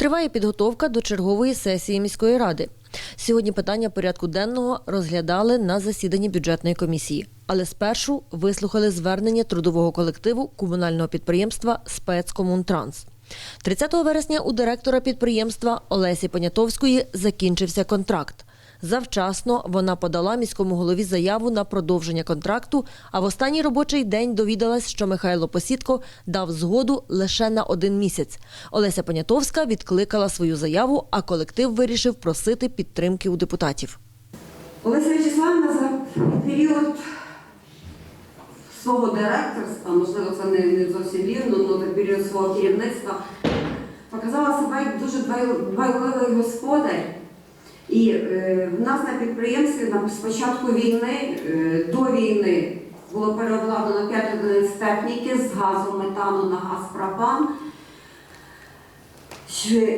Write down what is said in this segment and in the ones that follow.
Триває підготовка до чергової сесії міської ради. Сьогодні питання порядку денного розглядали на засіданні бюджетної комісії, але спершу вислухали звернення трудового колективу комунального підприємства Спецкомунтранс. 30 вересня у директора підприємства Олесі Понятовської закінчився контракт. Завчасно вона подала міському голові заяву на продовження контракту, а в останній робочий день довідалась, що Михайло Посідко дав згоду лише на один місяць. Олеся Понятовська відкликала свою заяву, а колектив вирішив просити підтримки у депутатів. Олеся Вячеславівна за період свого директорства, можливо, це не, зовсім вірно, але період свого керівництва показала себе як дуже дбайливий господар. І е, в нас на підприємстві на спочатку війни, е, до війни було переобладнано 5 одиниць техніки з газу метану на газ пропан.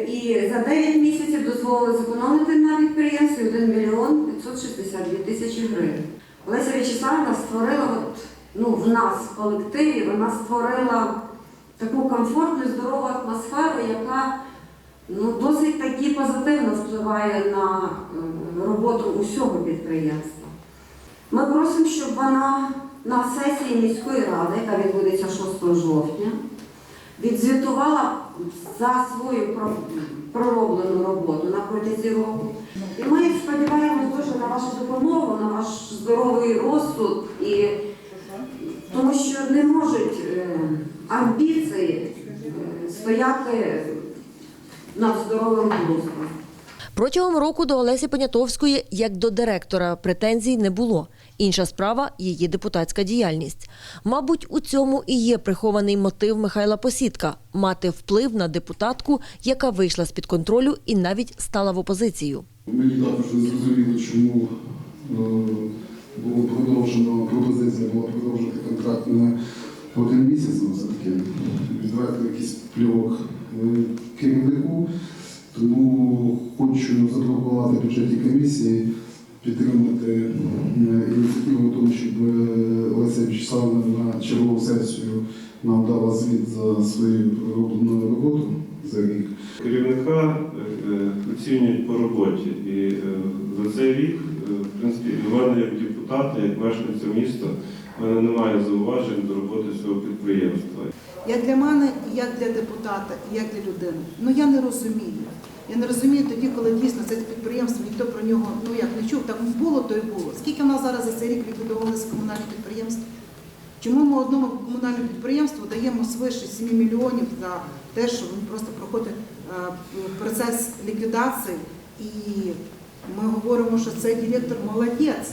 І за 9 місяців дозволили зекономити на підприємстві 1 мільйон 562 тисячі гривень. Олеся Вячеславівна створила от, ну, в нас в колективі, вона створила таку комфортну здорову атмосферу, яка ну, досить таки позитивно впливає на е, роботу усього підприємства. Ми просимо, щоб вона на сесії міської ради, яка відбудеться 6 жовтня, відзвітувала за свою пророблену роботу на протязі року. І ми сподіваємось дуже на вашу допомогу, на ваш здоровий розсуд, і, тому що не можуть е, амбіції е, стояти над здоровим глуздом. Протягом року до Олесі Понятовської, як до директора, претензій не було. Інша справа її депутатська діяльність. Мабуть, у цьому і є прихований мотив Михайла Посідка мати вплив на депутатку, яка вийшла з під контролю і навіть стала в опозицію. Мені також не зрозуміло, чому е, було продовжено, пропозиція була продовжити контракт на один місяць, ну це таке відверто якийсь плювок керівнику. Тому хочу запропонувати бюджетній комісії підтримати е, ініціативу тому, щоб е, Олеся Вячеславовна на чергову сесію нам дала звіт за свою роблену роботу за рік. Керівника е, е, оцінюють по роботі. І е, за цей рік, е, в принципі, мене як депутата, як мешканця міста, в мене немає зауважень до роботи цього підприємства. Як для мене, як для депутата, як для людини. Ну я не розумію. Я не розумію тоді, коли дійсно це підприємство, ніхто про нього ну як не чув, так було, то й було. Скільки в нас зараз за цей рік ліквідувалося комунальне підприємство? Чому ми одному комунальному підприємству даємо свише 7 мільйонів за те, що він просто проходить е, процес ліквідації, і ми говоримо, що цей директор молодець.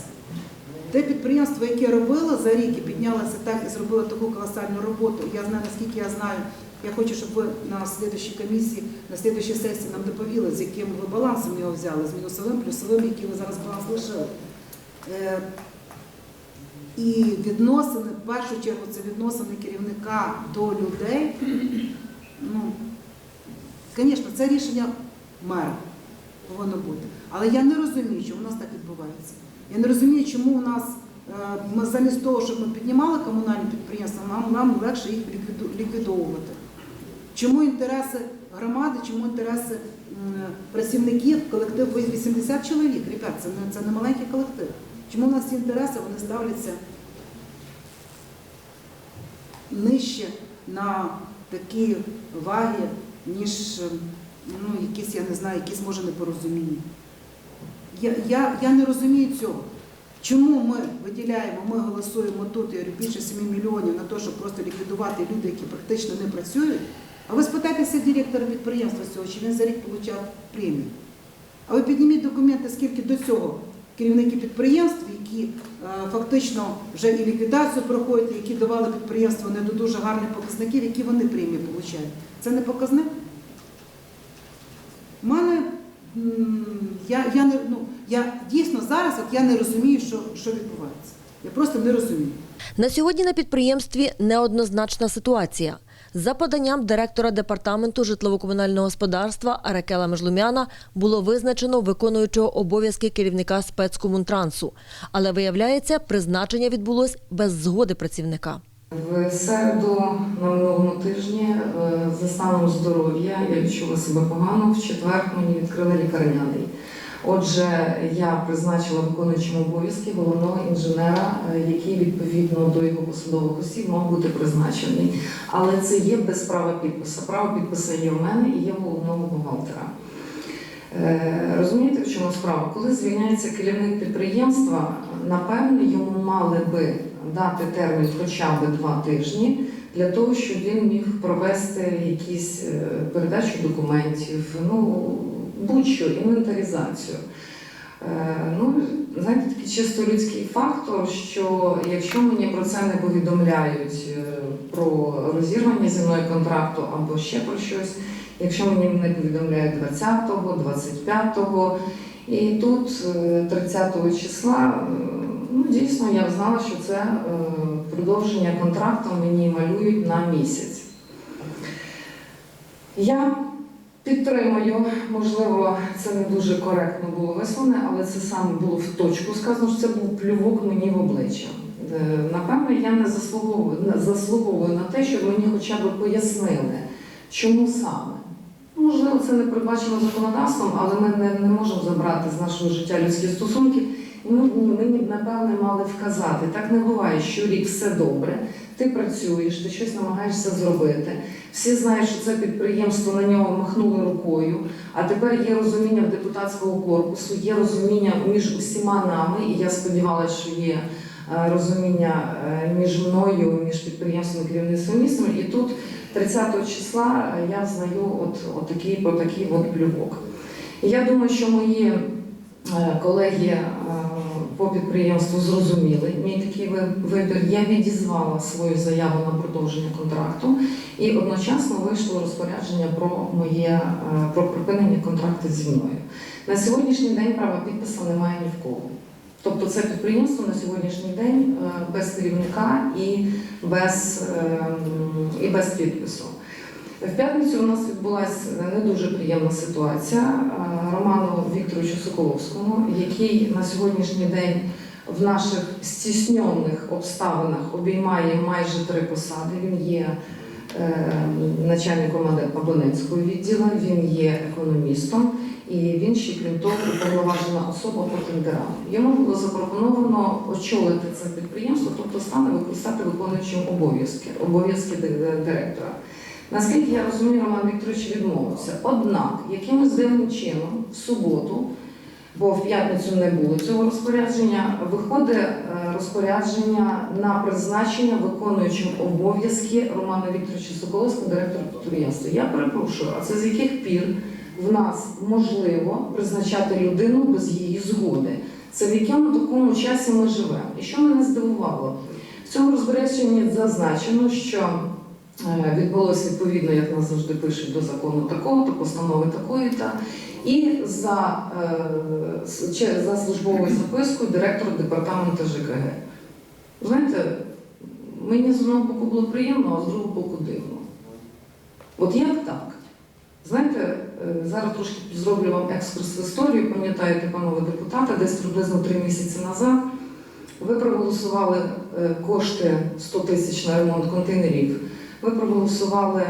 Те підприємство, яке робило за рік і піднялося так і зробило таку колосальну роботу. Я знаю, наскільки я знаю. Я хочу, щоб ви на слідчій комісії, на слідчій сесії нам доповіли, з яким ви балансом його взяли, з мінусовим, плюсовим, який ви зараз баланс лишили. Е, І відносини, в першу чергу, це відносини керівника до людей. Ну, звісно, це рішення мера повинно бути. Але я не розумію, чому у нас так відбувається. Я не розумію, чому у нас е, ми замість того, щоб ми піднімали комунальні підприємства, нам, нам легше їх ліквідовувати. Чому інтереси громади, чому інтереси працівників, колектив 80 чоловік, ребят, це не, це не маленький колектив. Чому у нас ці інтереси вони ставляться нижче на такі ваги, ніж е, ну, якісь, я не знаю, якісь може непорозуміння. Я, я, я не розумію цього. Чому ми виділяємо, ми голосуємо тут, я говорю, більше 7 мільйонів на те, щоб просто ліквідувати люди, які практично не працюють? А ви спитайтеся директора підприємства цього, чи він за рік отримав премію. А ви підніміть документи, скільки до цього керівники підприємств, які е, фактично вже і ліквідацію проходять, які давали підприємству не до дуже гарних показників, які вони премії отримують. Це не показник? У мене я, я не ну я дійсно зараз от я не розумію, що, що відбувається. Я просто не розумію. На сьогодні на підприємстві неоднозначна ситуація. За поданням директора департаменту житлово-комунального господарства Аракела Межлумяна було визначено виконуючого обов'язки керівника спецкомунтрансу. Але виявляється, призначення відбулось без згоди працівника. В середу на минулому тижні е, за станом здоров'я я відчула себе погано. В четвер мені відкрили лікарняний. Отже, я призначила виконуючим обов'язки головного інженера, е, який відповідно до його посадових осіб мав бути призначений. Але це є без права підпису. Право підпису є в мене і є головного бухгалтера. Е, Розумієте, в чому справа? Коли звільняється керівник підприємства, напевно, йому мали би дати термін хоча б два тижні для того, щоб він міг провести якісь е, передачу документів, ну будь-що, інвентаризацію. Е, Ну, знаєте, такий чисто людський фактор, що якщо мені про це не повідомляють е, про розірвання зі мною контракту або ще про щось, якщо мені не повідомляють 20-го, 25-го, і тут е, 30-го числа, е, ну дійсно я знала, що це продовження контракту мені малюють на місяць. Я підтримую, можливо, це не дуже коректно було висловлене, але це саме було в точку сказано, що це був плювок мені в обличчя. Е, Напевно, я не заслуговую, заслуговую на те, щоб мені хоча б пояснили, чому саме. Можливо, це не передбачено законодавством, але ми не, не можемо забрати з нашого життя людські стосунки. І ми, б, напевне, мали вказати. Так не буває, що рік все добре, ти працюєш, ти щось намагаєшся зробити. Всі знають, що це підприємство на нього махнули рукою. А тепер є розуміння в депутатського корпусу, є розуміння між усіма нами, і я сподівалася, що є е, розуміння е, між мною, між підприємством і керівництвом містом. І тут 30 числа я знаю от, от такий, от такий от плювок. Я думаю, що мої е, колеги по підприємству зрозуміли мій такий вибір. Я відізвала свою заяву на продовження контракту і одночасно вийшло розпорядження про моє е, про припинення контракту зі мною. На сьогоднішній день права підпису немає ні в кого. Тобто це підприємство на сьогоднішній день е, без керівника і без, е, і без підпису. В п'ятницю у нас відбулася не дуже приємна ситуація Е, Роману Вікторовичу Соколовському, який на сьогоднішній день в наших стіснених обставинах обіймає майже три посади. Він є е, начальником абонентського відділу, він є економістом і він ще, крім того, уповноважена особа по тендерам. Йому було запропоновано очолити це підприємство, тобто стане стати виконуючим обов'язки, обов'язки директора. Наскільки я розумію, Роман Вікторович відмовився. Однак, якимось дивним чином, в суботу, бо в п'ятницю не було цього розпорядження, виходить е, розпорядження на призначення виконуючим обов'язки Романа Вікторовича Соколовського, директора підприємства. Я перепрошую, а це з яких пір в нас можливо призначати людину без її згоди? Це в якому такому часі ми живемо? І що мене здивувало? В цьому розпорядженні зазначено, що Відбулося відповідно, як нас завжди пишуть, до закону такого, то постанови такої та і за, е, за службовою запискою директор департаменту ЖКГ. Знаєте, мені з одного боку було приємно, а з другого боку дивно. От як так? Знаєте, е, зараз трошки зроблю вам екскурс в історію. Пам'ятаєте, панове депутати, десь приблизно три місяці назад ви проголосували е, кошти 100 тисяч на ремонт контейнерів. Ви проголосували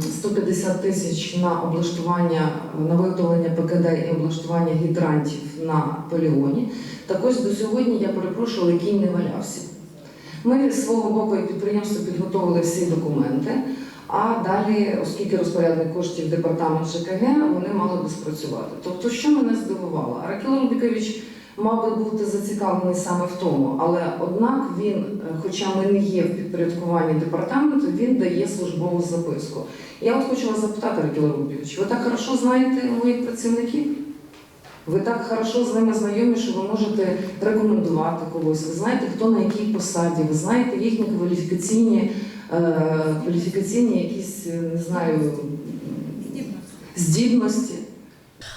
150 тисяч на облаштування, на виготовлення ПКД і облаштування гідрантів на полігоні. Так ось до сьогодні я перепрошую, кінь не валявся. Ми з свого боку як підприємство підготовили всі документи, а далі, оскільки розпорядник коштів департамент ЖКГ, вони мали би спрацювати. Тобто, що мене здивувало? Аракіл Рубікович мав би бути зацікавлений саме в тому, але однак він, е, хоча ми не є в підпорядкуванні департаменту, він дає службову записку. Я от хочу вас запитати, Аракіл Рубікович, ви так хорошо знаєте моїх працівників? Ви так хорошо з ними знайомі, що ви можете рекомендувати когось. Ви знаєте, хто на якій посаді, ви знаєте їхні кваліфікаційні, е, кваліфікаційні якісь, е, не знаю, здібності.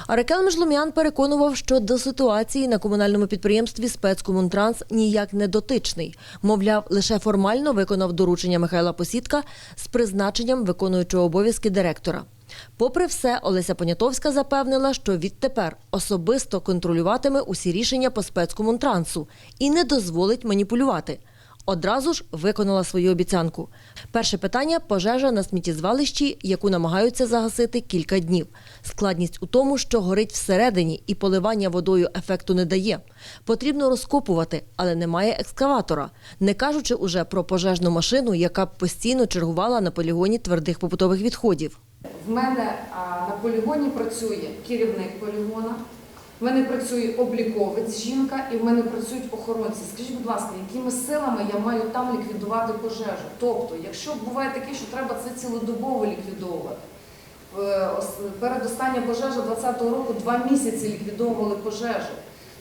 Арекел Межлум'ян переконував, що до ситуації на комунальному підприємстві спецкомунтранс ніяк не дотичний. Мовляв, лише формально виконав доручення Михайла Посідка з призначенням виконуючого обов'язки директора. Попри все, Олеся Понятовська запевнила, що відтепер особисто контролюватиме усі рішення по спецкомунтрансу і не дозволить маніпулювати. Одразу ж виконала свою обіцянку. Перше питання пожежа на сміттєзвалищі, яку намагаються загасити кілька днів. Складність у тому, що горить всередині, і поливання водою ефекту не дає. Потрібно розкопувати, але немає екскаватора, не кажучи уже про пожежну машину, яка постійно чергувала на полігоні твердих побутових відходів. В мене на полігоні працює керівник полігона, в мене працює обліковець жінка і в мене працюють охоронці. Скажіть, будь ласка, якими силами я маю там ліквідувати пожежу? Тобто, якщо буває таке, що треба це цілодобово ліквідовувати. Е, ос- Передостання пожежа 20-го року два місяці ліквідовували пожежу.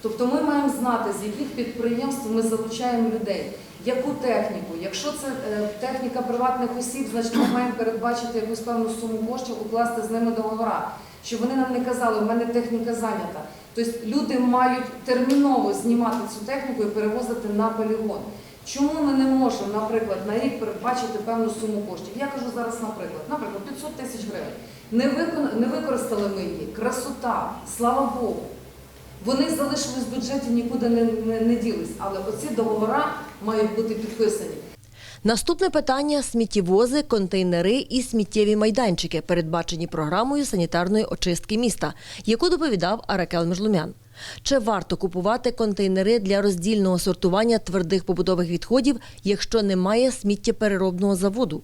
Тобто ми маємо знати, з яких підприємств ми залучаємо людей, яку техніку. Якщо це е, техніка приватних осіб, значить ми маємо передбачити якусь певну суму коштів, укласти з ними договора, щоб вони нам не казали, в мене техніка зайнята. Тобто люди мають терміново знімати цю техніку і перевозити на полігон. Чому ми не можемо, наприклад, на рік передбачити певну суму коштів? Я кажу зараз, наприклад, наприклад, 500 тисяч гривень. Не, викон... не використали ми її. Красота, слава Богу. Вони залишились в бюджеті, нікуди не, не, не ділись. Але оці договори мають бути підписані. Наступне питання сміттєвози, контейнери і сміттєві майданчики, передбачені програмою санітарної очистки міста, яку доповідав Аракел Межлумян. Чи варто купувати контейнери для роздільного сортування твердих побутових відходів, якщо немає сміттєпереробного заводу?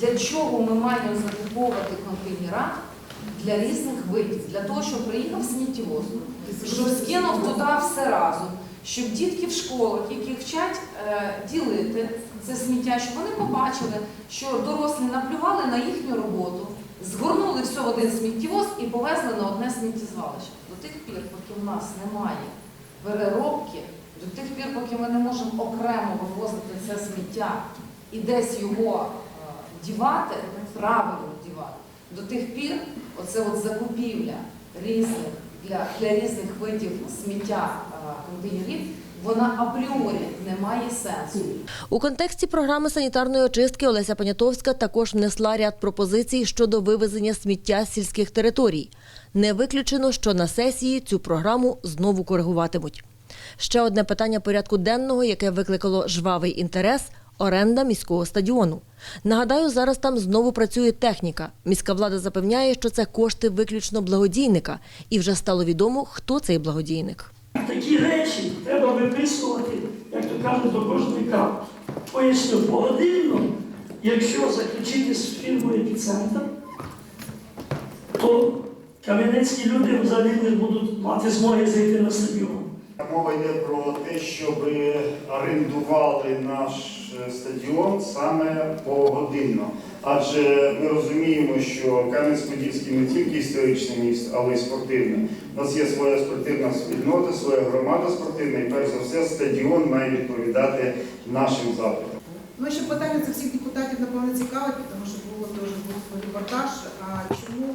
Для чого ми маємо закуповувати контейнера для різних видів? Для того, щоб приїхав сміттєвоз, щоб скинув туди все разом, щоб дітки в школах, які вчать е, ділити це сміття, щоб вони побачили, що дорослі наплювали на їхню роботу, згорнули все в один сміттєвоз і повезли на одне сміттєзвалище. До тих пір, поки в нас немає переробки, до тих пір, поки ми не можемо окремо вивозити це сміття і десь його е, дівати, правильно дівати, до тих пір оце от закупівля різних для, для різних видів сміття е, контейнерів, вона апріорі не має сенсу. У контексті програми санітарної очистки Олеся Понятовська також внесла ряд пропозицій щодо вивезення сміття з сільських територій. Не виключено, що на сесії цю програму знову коригуватимуть. Ще одне питання порядку денного, яке викликало жвавий інтерес оренда міського стадіону. Нагадаю, зараз там знову працює техніка. Міська влада запевняє, що це кошти виключно благодійника, і вже стало відомо, хто цей благодійник. Такі речі треба виписувати, як то кажуть, до кожної крапки. Поясню, погодинно, якщо заключити з фірмою епіцентр, то кам'янецькі люди взагалі не будуть мати змоги зайти на стадіон. Мова йде про те, щоб орендували наш е, стадіон саме погодинно. Адже ми розуміємо, що Кам'янець-Подільський не тільки історичне місто, але й спортивне. У нас є своя спортивна спільнота, своя громада спортивна, і перш за все стадіон має відповідати нашим запитам. Ну, ще питання це всіх депутатів, напевно, цікавить, тому що було дуже був репортаж. А чому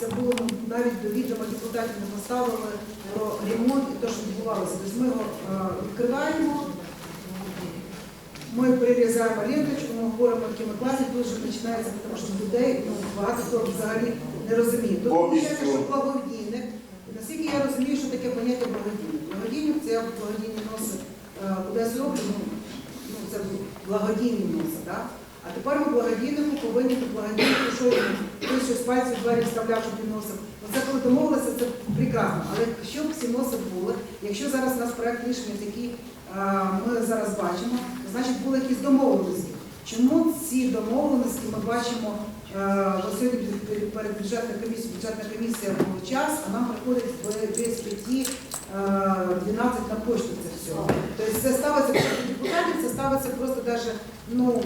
це було навіть до відома депутатів не поставили про ремонт і те, що відбувалося. Тобто ми його е, відкриваємо, ми перерізаємо ленточку, ми говоримо, якими класі тут вже починається, тому що людей ну, багато хто взагалі не розуміє. Тут виходить, що благодійник. Наскільки я розумію, що таке поняття благодійник? Благодійник це благодійні носи е, кудись роблю, ну, ну, це благодійні носи, так? А тепер ми благодійнику повинні тут благодійник пішов, хтось щось пальці в двері вставляв, щоб він носив. Оце коли домовилися, це прекрасно. Але щоб всі носи були, якщо зараз у нас проект рішення, е, ми зараз бачимо, значить були якісь домовленості. Чому ці домовленості ми бачимо е, сьогодні перед- бюджетною комісією, бюджетна комісія був час, а нам приходить дві статті е, 12 на почту це все. Тобто це ставиться депутатів, це ставиться просто даже, ну,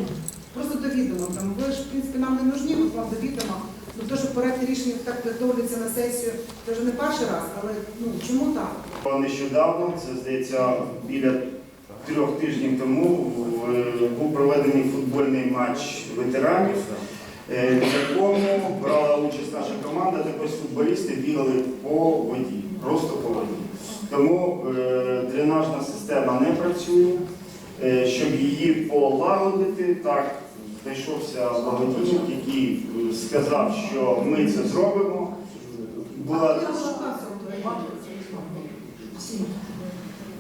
просто до відома. Там, ви ж, в принципі, нам не нужні, от вам до відома. Ну, то, що проект рішення так підготовлюється на сесію, це вже не перший раз, але ну, чому так? Нещодавно, це здається, біля трьох тижнів тому був проведений футбольний матч ветеранів, е, якому брала участь наша команда, також футболісти бігали по воді, просто по воді. Тому е, дренажна система не працює. Е, Щоб її полагодити, так знайшовся благодійник, який е, сказав, що ми це зробимо. Була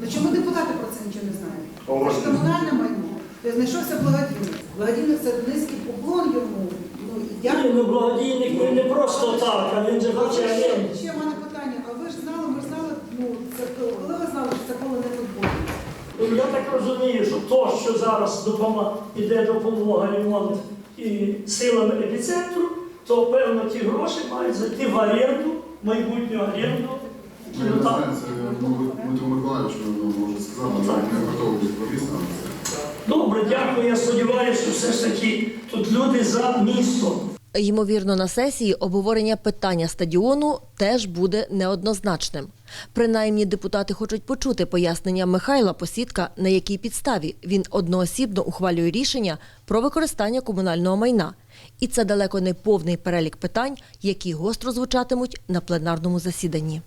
Ну чому депутати про це нічого не знають? Це ж комунальне майно. знайшовся благодійник. Благодійник це низький поклон йому. Ну, і Ні, ну благодійник він не просто так, а він же А хоче ще, ще в мене питання, а ви ж знали, ми ж знали, ну, це коли ви знали, що це поле не футбольне? Ну, Я так розумію, що то, що зараз допомога, іде допомога ремонт і силами епіцентру, то певно ті гроші мають зайти в оренду, майбутню оренду. Ну, я не знаю, це Дмитро Миколаївич може сказати, не готовий відповісти на це. Добре, дякую. Я сподіваюся, що все ж таки тут люди за місто. Ймовірно, на сесії обговорення питання стадіону теж буде неоднозначним. Принаймні, депутати хочуть почути пояснення Михайла Посідка, на якій підставі він одноосібно ухвалює рішення про використання комунального майна. І це далеко не повний перелік питань, які гостро звучатимуть на пленарному засіданні.